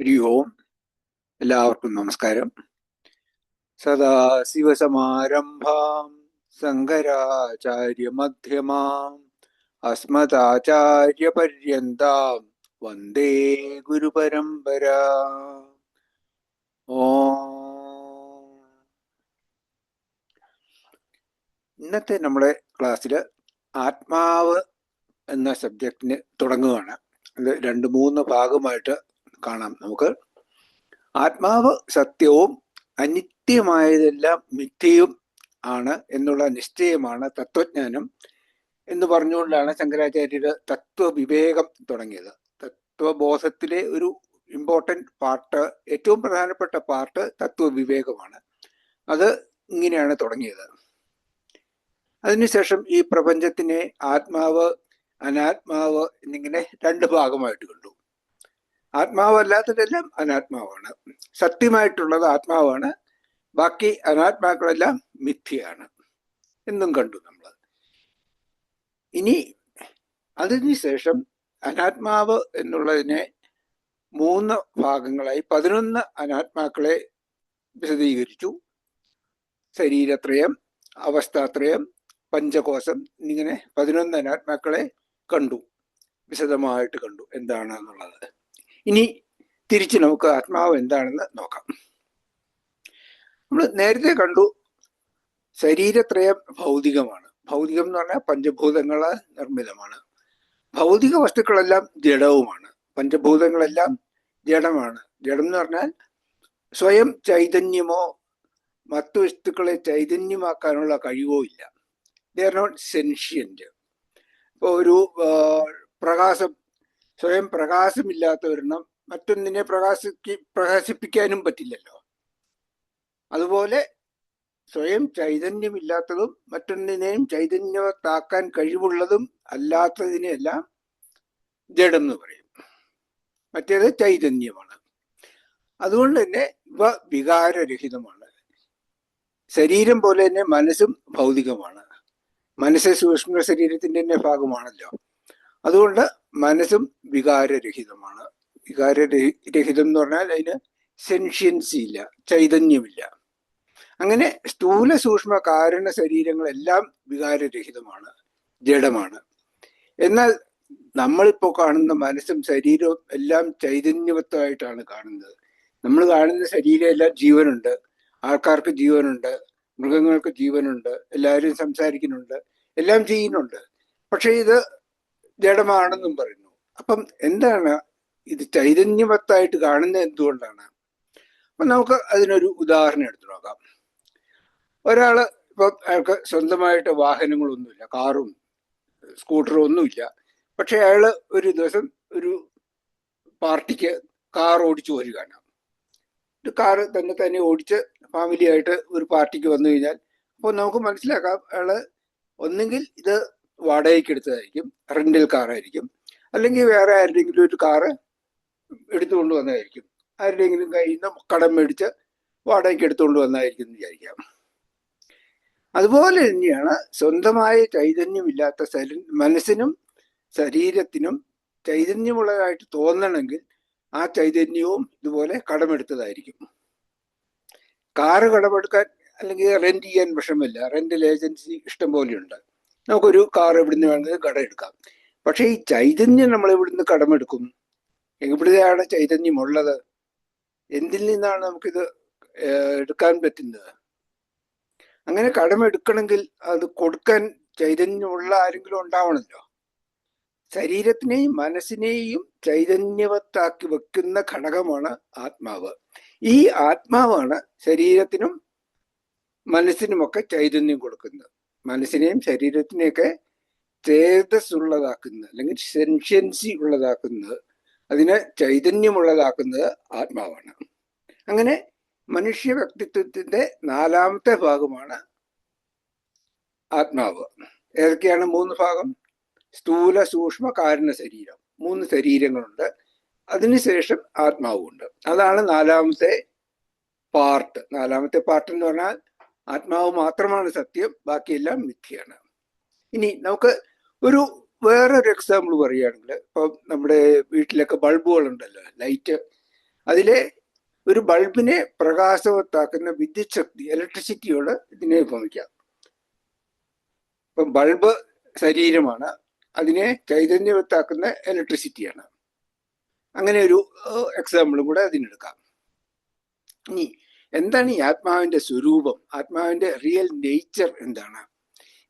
ഹരി ഓം എല്ലാവർക്കും നമസ്കാരം. സദാശിവസമാരംഭാം ശങ്കരാചാര്യ മധ്യമാം അസ്മദാചാര്യ പര്യന്താം വന്ദേ ഗുരുപരമ്പര. ഓ. ഇന്നത്തെ നമ്മുടെ ക്ലാസ്സിൽ ആത്മാവ് എന്ന സബ്ജക്റ്റിന് തുടങ്ങുകയാണ്. അത് രണ്ട് മൂന്ന് ഭാഗമായിട്ട് കാണാം. നമുക്ക് ആത്മാവ് സത്യവും അനിത്യമായതെല്ലാം മിഥ്യയും ആണ് എന്നുള്ള നിശ്ചയമാണ് തത്വജ്ഞാനം എന്ന് പറഞ്ഞുകൊണ്ടാണ് ശങ്കരാചാര്യര് തത്വവിവേകം തുടങ്ങിയത്. തത്വബോധത്തിലെ ഒരു ഇമ്പോർട്ടന്റ് പാർട്ട് ഏറ്റവും പ്രധാനപ്പെട്ട പാർട്ട് തത്വവിവേകമാണ്. അത് ഇങ്ങനെയാണ് തുടങ്ങിയത്. അതിനുശേഷം ഈ പ്രപഞ്ചത്തിനെ ആത്മാവ് അനാത്മാവ് എന്നിങ്ങനെ രണ്ട് ഭാഗമായിട്ട് കണ്ടു. ആത്മാവല്ലാത്തതെല്ലാം അനാത്മാവാണ്. സത്യമായിട്ടുള്ളത് ആത്മാവാണ്. ബാക്കി അനാത്മാക്കളെല്ലാം മിഥ്യയാണ്. എന്നും കണ്ടു നമ്മൾ. ഇനി അതിനുശേഷം അനാത്മാവ് എന്നുള്ളതിനെ മൂന്ന് ഭാഗങ്ങളായി പതിനൊന്ന് അനാത്മാക്കളെ വിശദീകരിച്ചു. ശരീരത്രയം അവസ്ഥാത്രയം പഞ്ചകോശം എന്നിങ്ങനെ പതിനൊന്ന് അനാത്മാക്കളെ കണ്ടു. വിശദമായിട്ട് കണ്ടു. എന്താണെന്നുള്ളത്. ഇനി തിരിച്ച് നമുക്ക് ആത്മാവ് എന്താണെന്ന് നോക്കാം. നമ്മൾ നേരത്തെ കണ്ടു ശരീരത്രയം ഭൗതികമാണ്. ഭൗതികം എന്ന് പറഞ്ഞാൽ പഞ്ചഭൂതങ്ങളാൽ നിർമ്മിതമാണ്. ഭൗതിക വസ്തുക്കളെല്ലാം ജഡവുമാണ്. പഞ്ചഭൂതങ്ങളെല്ലാം ജഡമാണ്. ജഡം എന്ന് പറഞ്ഞാൽ സ്വയം ചൈതന്യമോ മറ്റു വസ്തുക്കളെ ചൈതന്യമാക്കാനുള്ള കഴിവോ ഇല്ല. ദേ ആർ നോട്ട് സെൻഷ്യന്റ് ഇപ്പോൾ ഒരു പ്രകാശം സ്വയം പ്രകാശമില്ലാത്തവരണം മറ്റൊന്നിനെ പ്രകാശിക്ക് പ്രകാശിപ്പിക്കാനും പറ്റില്ലല്ലോ. അതുപോലെ സ്വയം ചൈതന്യമില്ലാത്തതും മറ്റൊന്നിനെയും ചൈതന്യത്താക്കാൻ കഴിവുള്ളതും അല്ലാത്തതിനെല്ലാം ജഡം എന്ന് പറയും. മറ്റേത് ചൈതന്യമാണ്. അതുകൊണ്ട് തന്നെ ഇവ വികാരരഹിതമാണ്. ശരീരം പോലെ തന്നെ മനസ്സും ഭൗതികമാണ്. മനസ്സ് സൂക്ഷ്മ ശരീരത്തിന്റെ തന്നെ ഭാഗമാണല്ലോ. അതുകൊണ്ട് മനസ്സും വികാരരഹിതമാണ്. വികാരരഹിതം എന്ന് പറഞ്ഞാൽ അതിന് സെൻഷ്യൻസി ഇല്ല ചൈതന്യമില്ല. അങ്ങനെ സ്ഥൂല സൂക്ഷ്മ കാരണ ശരീരങ്ങളെല്ലാം വികാരരഹിതമാണ് ജഡമാണ് എന്നാൽ നമ്മളിപ്പോ കാണുന്ന മനസ്സും ശരീരവും എല്ലാം ചൈതന്യവത്വമായിട്ടാണ് കാണുന്നത്. നമ്മൾ കാണുന്ന ശരീരം എല്ലാം ജീവനുണ്ട്. ആൾക്കാർക്ക് ജീവനുണ്ട് മൃഗങ്ങൾക്ക് ജീവനുണ്ട് എല്ലാവരും സംസാരിക്കുന്നുണ്ട് എല്ലാം ചെയ്യുന്നുണ്ട്. പക്ഷെ ഇത് ജഡമാണെന്നും പറയുന്നു. അപ്പം എന്താണ് ഇത് ചൈതന്യവത്തായിട്ട് കാണുന്നത് എന്തുകൊണ്ടാണ്? അപ്പൊ നമുക്ക് അതിനൊരു ഉദാഹരണം എടുത്തു നോക്കാം. ഒരാൾ ഇപ്പൊ അയാൾക്ക് സ്വന്തമായിട്ട് വാഹനങ്ങളൊന്നുമില്ല കാറും സ്കൂട്ടറും ഒന്നുമില്ല. പക്ഷെ അയാൾ ഒരു ദിവസം ഒരു പാർട്ടിക്ക് കാർ ഓടിച്ചു വരികയാണ്. കാറ് തന്നെ തന്നെ ഓടിച്ച് ഫാമിലിയായിട്ട് ഒരു പാർട്ടിക്ക് വന്നു കഴിഞ്ഞാൽ അപ്പോൾ നമുക്ക് മനസ്സിലാക്കാം അയാൾ ഒന്നെങ്കിൽ ഇത് വാടകയ്ക്ക് എടുത്തതായിരിക്കും റെന്റിൽ കാറായിരിക്കും അല്ലെങ്കിൽ വേറെ ആരുടെയെങ്കിലും ഒരു കാറ് എടുത്തുകൊണ്ട് വന്നതായിരിക്കും. ആരുടെയെങ്കിലും കയ്യിൽ നിന്ന് കടം മേടിച്ച് വാടകയ്ക്ക് എടുത്തുകൊണ്ട് വന്നതായിരിക്കും എന്ന് വിചാരിക്കാം. അതുപോലെ തന്നെയാണ് സ്വന്തമായ ചൈതന്യമില്ലാത്ത ശരി മനസ്സിനും ശരീരത്തിനും ചൈതന്യമുള്ളതായിട്ട് തോന്നണമെങ്കിൽ ആ ചൈതന്യവും ഇതുപോലെ കടമെടുത്തതായിരിക്കും. കാറ് കടമെടുക്കാൻ അല്ലെങ്കിൽ റെന്റ് ചെയ്യാൻ വിഷമമില്ല. റെന്റൽ ഏജൻസി ഇഷ്ടം പോലെയുണ്ട് നമുക്കൊരു കാർ ഇവിടുന്ന് വേണമെങ്കിൽ കട എടുക്കാം. പക്ഷെ ഈ ചൈതന്യം നമ്മൾ ഇവിടുന്ന് കടമെടുക്കും? എവിടെയാണ് ചൈതന്യം ഉള്ളത് എന്തിൽ നിന്നാണ് നമുക്കിത് എടുക്കാൻ പറ്റുന്നത്? അങ്ങനെ കടമെടുക്കണമെങ്കിൽ അത് കൊടുക്കാൻ ചൈതന്യമുള്ള ആരെങ്കിലും ഉണ്ടാവണമല്ലോ ശരീരത്തിനെയും മനസ്സിനെയും ചൈതന്യവത്താക്കി വെക്കുന്ന ഘടകമാണ് ആത്മാവ്. ഈ ആത്മാവാണ് ശരീരത്തിനും മനസ്സിനുമൊക്കെ ചൈതന്യം കൊടുക്കുന്നത്. മനസ്സിനെയും ശരീരത്തിനെയൊക്കെ തേജസ് ഉള്ളതാക്കുന്നത് അല്ലെങ്കിൽ സെൻഷ്യൻസി ഉള്ളതാക്കുന്നത് അതിനെ ചൈതന്യമുള്ളതാക്കുന്നത് ആത്മാവാണ്. അങ്ങനെ മനുഷ്യ വ്യക്തിത്വത്തിന്റെ നാലാമത്തെ ഭാഗമാണ് ആത്മാവ്. ഏതൊക്കെയാണ് മൂന്ന് ഭാഗം? സ്ഥൂല സൂക്ഷ്മ കാരണ ശരീരം. മൂന്ന് ശരീരങ്ങളുണ്ട്. അതിനുശേഷം ആത്മാവുണ്ട്. അതാണ് നാലാമത്തെ പാർട്ട് നാലാമത്തെ പാർട്ട് എന്ന് പറഞ്ഞാൽ ആത്മാവ് മാത്രമാണ് സത്യം ബാക്കിയെല്ലാം മിഥ്യയാണ്. ഇനി നമുക്ക് ഒരു വേറൊരു എക്സാമ്പിൾ പറയുകയാണെങ്കിൽ ഇപ്പം നമ്മുടെ വീട്ടിലൊക്കെ ബൾബുകൾ ഉണ്ടല്ലോ ലൈറ്റ് അതിലെ ഒരു ബൾബിനെ പ്രകാശവത്താക്കുന്ന വിദ്യുത് ശക്തി ഇലക്ട്രിസിറ്റിയോട് ഇതിനെ ഉപമിക്കാം. ഇപ്പം ബൾബ് ശരീരമാണ് അതിനെ ചൈതന്യവത്താക്കുന്ന ഇലക്ട്രിസിറ്റിയാണ് അങ്ങനെ ഒരു എക്സാമ്പിളും കൂടെ അതിനെടുക്കാം. ഇനി എന്താണ് ഈ ആത്മാവിന്റെ സ്വരൂപം? ആത്മാവിന്റെ റിയൽ നേച്ചർ എന്താണ്?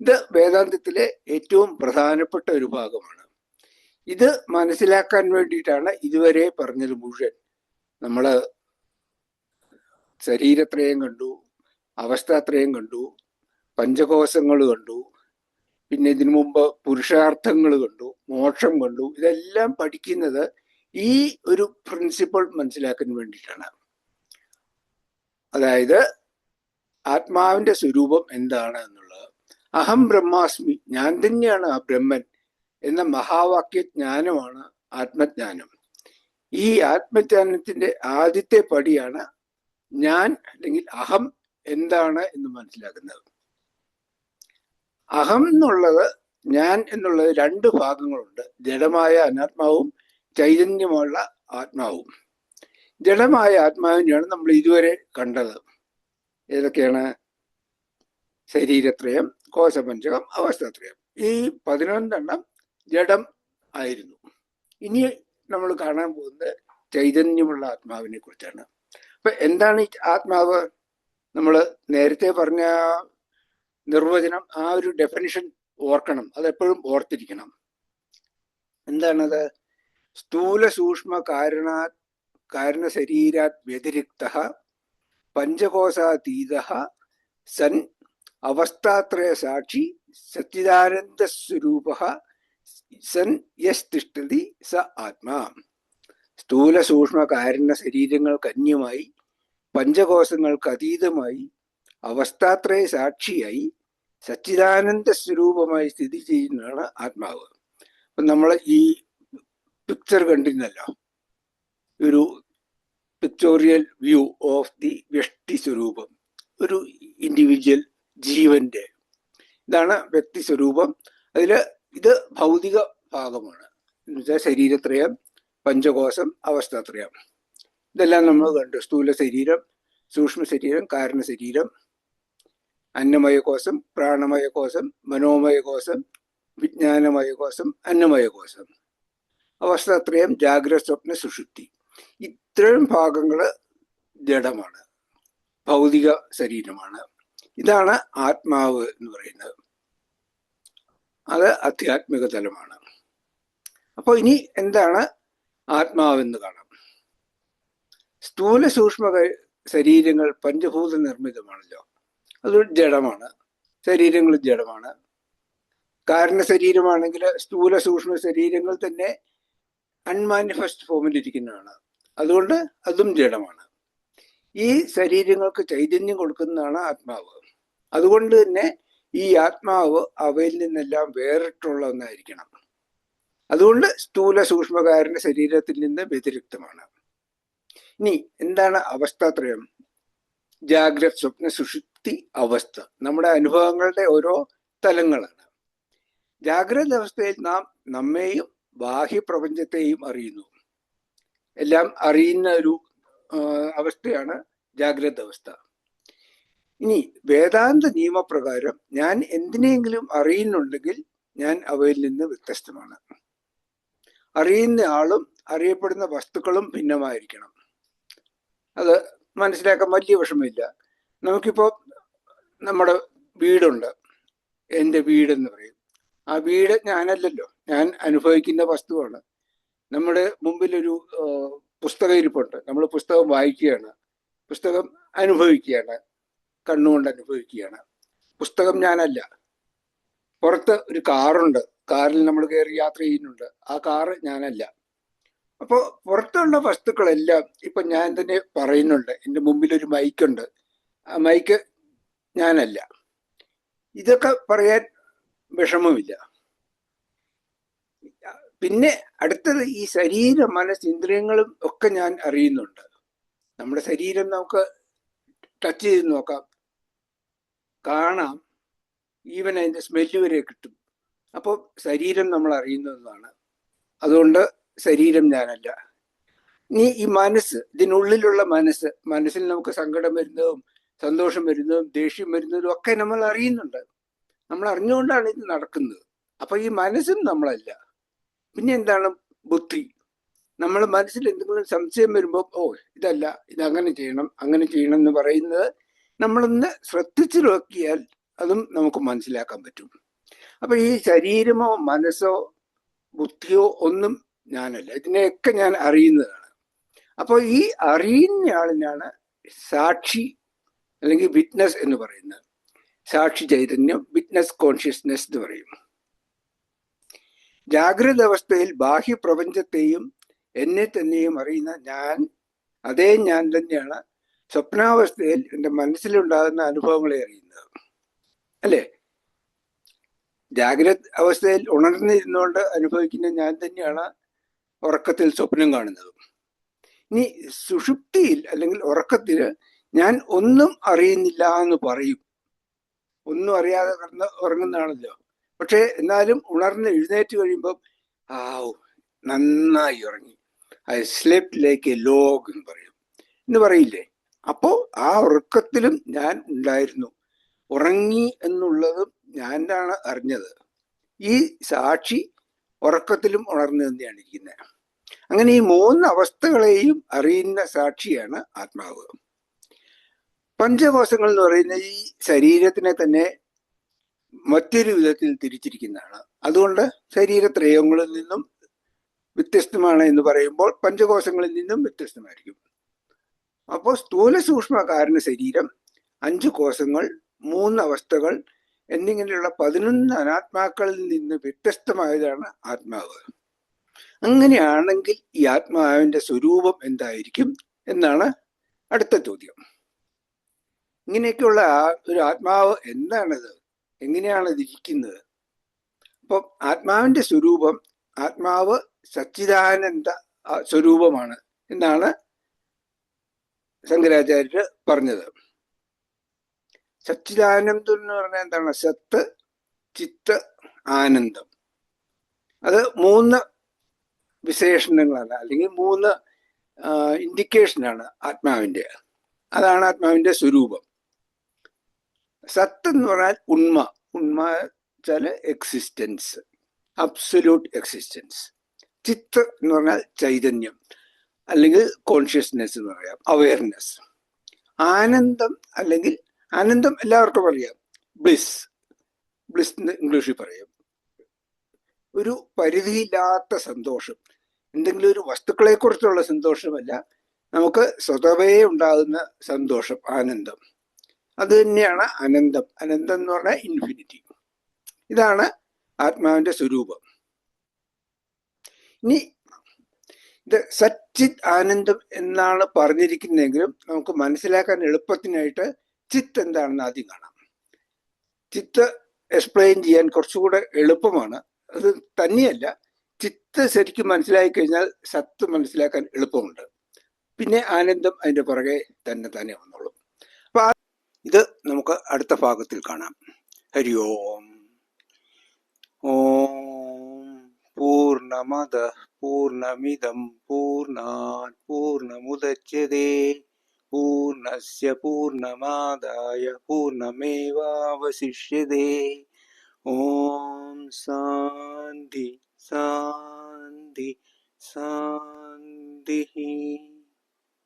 ഇത് വേദാന്തത്തിലെ ഏറ്റവും പ്രധാനപ്പെട്ട ഒരു ഭാഗമാണ്. ഇത് മനസ്സിലാക്കാൻ വേണ്ടിയിട്ടാണ് ഇതുവരെ പറഞ്ഞത് മുഴുവൻ. നമ്മൾ ശരീരത്രയം കണ്ടു അവസ്ഥാത്രയം കണ്ടു പഞ്ചകോശങ്ങൾ കണ്ടു പിന്നെ ഇതിനു മുമ്പ് പുരുഷാർത്ഥങ്ങൾ കണ്ടു മോക്ഷം കണ്ടു. ഇതെല്ലാം പഠിക്കുന്നത് ഈ ഒരു പ്രിൻസിപ്പിൾ മനസ്സിലാക്കാൻ വേണ്ടിയിട്ടാണ്. അതായത് ആത്മാവിന്റെ സ്വരൂപം എന്താണ് എന്നുള്ളത്. അഹം ബ്രഹ്മാസ്മി ഞാൻ തന്നെയാണ് ആ ബ്രഹ്മൻ എന്ന മഹാവാക്യ ജ്ഞാനമാണ് ആത്മജ്ഞാനം. ഈ ആത്മജ്ഞാനത്തിന്റെ ആദ്യത്തെ പടിയാണ് ഞാൻ അല്ലെങ്കിൽ അഹം എന്താണ് എന്ന് മനസ്സിലാക്കുന്നത്. അഹം എന്നുള്ളത് ഞാൻ എന്നുള്ളത് രണ്ട് ഭാഗങ്ങളുണ്ട്. ജഡമായ അനാത്മാവും ചൈതന്യമുള്ള ആത്മാവും. ജഡമായ ആത്മാവിനെയാണ് നമ്മൾ ഇതുവരെ കണ്ടത്. ഏതൊക്കെയാണ്? ശരീരത്രയം കോശപഞ്ചകം അവസ്ഥത്രയം ഈ പതിനൊന്നെണ്ണം ജഡം ആയിരുന്നു. ഇനി നമ്മൾ കാണാൻ പോകുന്നത് ചൈതന്യമുള്ള ആത്മാവിനെ കുറിച്ചാണ്. അപ്പൊ എന്താണ് ഈ ആത്മാവ്? നമ്മൾ നേരത്തെ പറഞ്ഞ നിർവചനം ആ ഒരു ഡെഫിനിഷൻ ഓർക്കണം. അതെപ്പോഴും ഓർത്തിരിക്കണം. എന്താണത്? സ്ഥൂല സൂക്ഷ്മ കാരണ കാരണ ശരീരാത് വ്യതിരിക്ത പഞ്ചകോശാതീത സൻ അവസ്ഥാത്രയ സാക്ഷി സച്ചിദാനന്ദ സ്വരൂപ സൻ യസ് തിഷ്ടതി സ ആത്മാ. സ്ഥൂല സൂക്ഷ്മ കാരണ ശരീരങ്ങൾക്ക് അന്യമായി പഞ്ചകോശങ്ങൾക്ക് അതീതമായി അവസ്ഥാത്രയ സാക്ഷിയായി സച്ചിദാനന്ദ സ്വരൂപമായി സ്ഥിതി ചെയ്യുന്നതാണ് ആത്മാവ്. അപ്പൊ നമ്മൾ ഈ പിക്ചർ കണ്ടിരുന്നല്ലോ. ഒരു പിക്ചോറിയൽ വ്യൂ ഓഫ് ദി വ്യക്തി സ്വരൂപം ഒരു ഇൻഡിവിജ്വൽ ജീവന്റെ ഇതാണ് വ്യക്തി സ്വരൂപം. അതിൽ ഇത് ഭൗതിക ഭാഗമാണ്. എന്നുവെച്ചാൽ ശരീരത്രയം പഞ്ചകോശം അവസ്ഥാത്രയം. ഇതെല്ലാം നമ്മൾ കണ്ടു. സ്ഥൂല ശരീരം സൂക്ഷ്മ ശരീരം കാരണ ശരീരം അന്നമയ കോശം പ്രാണമയ കോശം മനോമയ കോശം വിജ്ഞാനമയ കോശം അന്നമയ കോശം അവസ്ഥാത്രയം ജാഗ്രത സ്വപ്ന സുഷുപ്തി. ഇത്രയും ഭാഗങ്ങൾ ജഡമാണ് ഭൗതിക ശരീരമാണ്. ഇതാണ് ആത്മാവ് എന്ന് പറയുന്നത്. അത് ആധ്യാത്മിക തലമാണ്. അപ്പോൾ ഇനി എന്താണ് ആത്മാവെന്ന് കാണാം. സ്ഥൂല സൂക്ഷ്മ ശരീരങ്ങൾ പഞ്ചഭൂത നിർമ്മിതമാണല്ലോ. അതൊരു ജഡമാണ് ശരീരങ്ങൾ ജഡമാണ് കാരണ ശരീരമാണെങ്കിൽ സ്ഥൂല സൂക്ഷ്മ ശരീരങ്ങൾ തന്നെ അൺമാനിഫെസ്റ്റ് ഫോമിലിരിക്കുന്നതാണ് അതുകൊണ്ട് അതും ജഡമാണ്. ഈ ശരീരങ്ങൾക്ക് ചൈതന്യം കൊടുക്കുന്നതാണ് ആത്മാവ്. അതുകൊണ്ട് തന്നെ ഈ ആത്മാവ് അവയിൽ നിന്നെല്ലാം വേറിട്ടുള്ള ഒന്നായിരിക്കണം. അതുകൊണ്ട് സ്ഥൂല സൂക്ഷ്മകാരന്റെ ശരീരത്തിൽ നിന്ന് വ്യതിരിക്തമാണ്. ഇനി എന്താണ് അവസ്ഥാത്രയം ജാഗ്രത് സ്വപ്ന സുഷുപ്തി അവസ്ഥ. നമ്മുടെ അനുഭവങ്ങളുടെ ഓരോ തലങ്ങളാണ്. ജാഗ്രത അവസ്ഥയിൽ നാം നമ്മെയും ബാഹ്യപ്രപഞ്ചത്തെയും അറിയുന്നു. എല്ലാം അറിയുന്ന ഒരു അവസ്ഥയാണ് ജാഗ്രത അവസ്ഥ ഇനി വേദാന്ത നിയമപ്രകാരം ഞാൻ എന്തിനെങ്കിലും അറിയുന്നുണ്ടെങ്കിൽ ഞാൻ അവയിൽ നിന്ന് വ്യത്യസ്തമാണ്. അറിയുന്ന ആളും അറിയപ്പെടുന്ന വസ്തുക്കളും ഭിന്നമായിരിക്കണം. അത് മനസ്സിലാക്കാൻ വലിയ വിഷമമില്ല. നമുക്കിപ്പോ നമ്മുടെ വീടുണ്ട്. എന്റെ വീടെന്ന് പറയും. ആ വീട് ഞാനല്ലല്ലോ. ഞാൻ അനുഭവിക്കുന്ന വസ്തുവാണ്. നമ്മുടെ മുമ്പിൽ ഒരു പുസ്തകം ഇരിപ്പുണ്ട് നമ്മൾ പുസ്തകം വായിക്കുകയാണ്. പുസ്തകം അനുഭവിക്കുകയാണ്. കണ്ണുകൊണ്ട് അനുഭവിക്കുകയാണ്. പുസ്തകം ഞാനല്ല. പുറത്ത് ഒരു കാറുണ്ട്. കാറിൽ നമ്മൾ കയറി യാത്ര ചെയ്യുന്നുണ്ട്. ആ കാറ് ഞാനല്ല. അപ്പോൾ പുറത്തുള്ള വസ്തുക്കളെല്ലാം ഇപ്പം ഞാൻ തന്നെ പറയുന്നുണ്ട്. എന്റെ മുമ്പിൽ ഒരു മൈക്കുണ്ട്. ആ മൈക്ക് ഞാനല്ല. ഇതൊക്കെ പറയാൻ വിഷമമില്ല. പിന്നെ അടുത്തത് ഈ ശരീരം മനസ്സ് ഇന്ദ്രിയങ്ങളും ഒക്കെ ഞാൻ അറിയുന്നുണ്ട്. നമ്മുടെ ശരീരം നമുക്ക് ടച്ച് ചെയ്ത് നോക്കാം. കാണാം. ഈവൻ അതിന്റെ സ്മെല്ല് വരെ കിട്ടും. അപ്പോൾ ശരീരം നമ്മൾ അറിയുന്നതാണ്. അതുകൊണ്ട് ശരീരം ഞാനല്ല. ഇനി ഈ മനസ്സ് ഇതിനുള്ളിലുള്ള മനസ്സ് മനസ്സിൽ നമുക്ക് സങ്കടം വരുന്നതും സന്തോഷം വരുന്നതും ദേഷ്യം വരുന്നതും ഒക്കെ നമ്മൾ അറിയുന്നുണ്ട്. നമ്മൾ അറിഞ്ഞുകൊണ്ടാണ് ഇത് നടക്കുന്നത്. അപ്പൊ ഈ മനസ്സും നമ്മളല്ല. പിന്നെ എന്താണ് ബുദ്ധി? നമ്മൾ മനസ്സിൽ എന്തെങ്കിലും സംശയം വരുമ്പോൾ ഓ ഇതല്ല ഇത് അങ്ങനെ ചെയ്യണം അങ്ങനെ ചെയ്യണം എന്ന് പറയുന്നത് നമ്മളൊന്ന് ശ്രദ്ധിച്ചു നോക്കിയാൽ അതും നമുക്ക് മനസ്സിലാക്കാൻ പറ്റും. അപ്പൊ ഈ ശരീരമോ മനസ്സോ ബുദ്ധിയോ ഒന്നും ഞാനല്ല. ഇതിനെയൊക്കെ ഞാൻ അറിയുന്നതാണ്. അപ്പോൾ ഈ അറിയുന്ന ആളിനാണ് സാക്ഷി അല്ലെങ്കിൽ വിറ്റ്നസ് എന്ന് പറയുന്നത്. സാക്ഷി ചൈതന്യം വിറ്റ്നസ് കോൺഷ്യസ്നെസ് എന്ന് പറയും. ജാഗ്രത അവസ്ഥയിൽ ബാഹ്യപ്രപഞ്ചത്തെയും എന്നെ തന്നെയും അറിയുന്ന ഞാൻ അതേ ഞാൻ തന്നെയാണ് സ്വപ്നാവസ്ഥയിൽ എന്റെ മനസ്സിലുണ്ടാകുന്ന അനുഭവങ്ങളെ അറിയുന്നത്. അല്ലേ? ജാഗ്രത അവസ്ഥയിൽ ഉണർന്നിരുന്നുകൊണ്ട് അനുഭവിക്കുന്ന ഞാൻ തന്നെയാണ് ഉറക്കത്തിൽ സ്വപ്നം കാണുന്നത്. ഇനി സുഷുപ്തിയിൽ അല്ലെങ്കിൽ ഉറക്കത്തിൽ ഞാൻ ഒന്നും അറിയുന്നില്ല എന്ന് പറയും. ഒന്നും അറിയാതെ കിടന്ന് ഉറങ്ങുന്നതാണല്ലോ. പക്ഷെ എന്നാലും ഉണർന്ന് എഴുന്നേറ്റ് കഴിയുമ്പോൾ ആ നന്നായി ഉറങ്ങി. I slept like a log എന്ന് പറയും. എന്ന് പറയില്ലേ? അപ്പോൾ ആ ഉറക്കത്തിലും ഞാൻ ഉണ്ടായിരുന്നു. ഉറങ്ങി എന്നുള്ളതും ഞാനാണ് അറിഞ്ഞത്. ഈ സാക്ഷി ഉറക്കത്തിലും ഉണർന്നു തന്നെയാണ് ഇരിക്കുന്നത് അങ്ങനെ ഈ മൂന്ന് അവസ്ഥകളെയും അറിയുന്ന സാക്ഷിയാണ് ആത്മാവ്. പഞ്ചകോശങ്ങൾ എന്ന് പറയുന്ന ഈ ശരീരത്തിനെ തന്നെ മറ്റൊരു വിധത്തിൽ തിരിച്ചിരിക്കുന്നതാണ്. അതുകൊണ്ട് ശരീരത്രയങ്ങളിൽ നിന്നും വ്യത്യസ്തമാണ് എന്ന് പറയുമ്പോൾ പഞ്ചകോശങ്ങളിൽ നിന്നും വ്യത്യസ്തമായിരിക്കും. അപ്പോൾ സ്ഥൂല സൂക്ഷ്മ കാരണ ശരീരം അഞ്ച് കോശങ്ങൾ മൂന്ന് അവസ്ഥകൾ എന്നിങ്ങനെയുള്ള പതിനൊന്ന് അനാത്മാക്കളിൽ നിന്ന് വ്യത്യസ്തമായതാണ് ആത്മാവ്. അങ്ങനെയാണെങ്കിൽ ഈ ആത്മാവിന്റെ സ്വരൂപം എന്തായിരിക്കും എന്നാണ് അടുത്ത ചോദ്യം. ഇങ്ങനെയൊക്കെയുള്ള ഒരു ആത്മാവ് എന്താണത്? എങ്ങനെയാണ് ഇരിക്കുന്നത് അപ്പം ആത്മാവിന്റെ സ്വരൂപം ആത്മാവ് സച്ചിദാനന്ദ സ്വരൂപമാണ് എന്നാണ് ശങ്കരാചാര്യർ പറഞ്ഞത്. സച്ചിദാനന്ദം എന്ന് പറഞ്ഞാൽ എന്താണ്? സത്ത് ചിത്ത് ആനന്ദം. അത് മൂന്ന് വിശേഷണങ്ങളാണ്. അല്ലെങ്കിൽ മൂന്ന് ഇൻഡിക്കേഷനാണ് ആത്മാവിന്റെ. അതാണ് ആത്മാവിന്റെ സ്വരൂപം. സത്ത് എന്ന് പറഞ്ഞാൽ ഉണ്മ. ഉണ്മ വെച്ചാൽ എക്സിസ്റ്റൻസ് അബ്സല്യൂട്ട് എക്സിസ്റ്റൻസ് ചിത്ത് എന്ന് പറഞ്ഞാൽ ചൈതന്യം. അല്ലെങ്കിൽ കോൺഷ്യസ്നെസ് എന്ന് പറയാം. അവയർനെസ് ആനന്ദം അല്ലെങ്കിൽ ആനന്ദം എല്ലാവർക്കും അറിയാം. ബ്ലിസ് ബ്ലിസ് എന്ന് ഇംഗ്ലീഷിൽ പറയും. ഒരു പരിധിയില്ലാത്ത സന്തോഷം. എന്തെങ്കിലും ഒരു വസ്തുക്കളെ കുറിച്ചുള്ള സന്തോഷമല്ല. നമുക്ക് സ്വതവേ ഉണ്ടാകുന്ന സന്തോഷം ആനന്ദം. അത് തന്നെയാണ് അനന്തം. അനന്തം എന്ന് പറഞ്ഞാൽ ഇൻഫിനിറ്റി ഇതാണ് ആത്മാവിന്റെ സ്വരൂപം. ഇനി ഇത് സച്ചിത് ആനന്ദം എന്നാണ് പറഞ്ഞിരിക്കുന്നതെങ്കിലും നമുക്ക് മനസ്സിലാക്കാൻ എളുപ്പത്തിനായിട്ട് ചിത്ത് എന്താണെന്ന് ആദ്യം കാണാം. ചിത്ത് എക്സ്പ്ലെയിൻ ചെയ്യാൻ കുറച്ചുകൂടെ എളുപ്പമാണ്. അത് തന്നെയല്ല ചിത്ത് ശരിക്കും മനസ്സിലാക്കി കഴിഞ്ഞാൽ സത്ത് മനസ്സിലാക്കാൻ എളുപ്പമുണ്ട്. പിന്നെ ആനന്ദം അതിന്റെ പുറകെ തന്നെ തന്നെ അപ്പൊ ഇത് നമുക്ക് അടുത്ത ഭാഗത്തിൽ കാണാം. ഹരി ഓം. ഓം പൂർണമത പൂർണമിതം പൂർണാത് പൂർണമുദച്യതേ പൂർണസ്യ പൂർണമാദായ പൂർണമേവാവശിഷ്യതേ ഓം ശാന്തി ശാന്തി ശാന്തി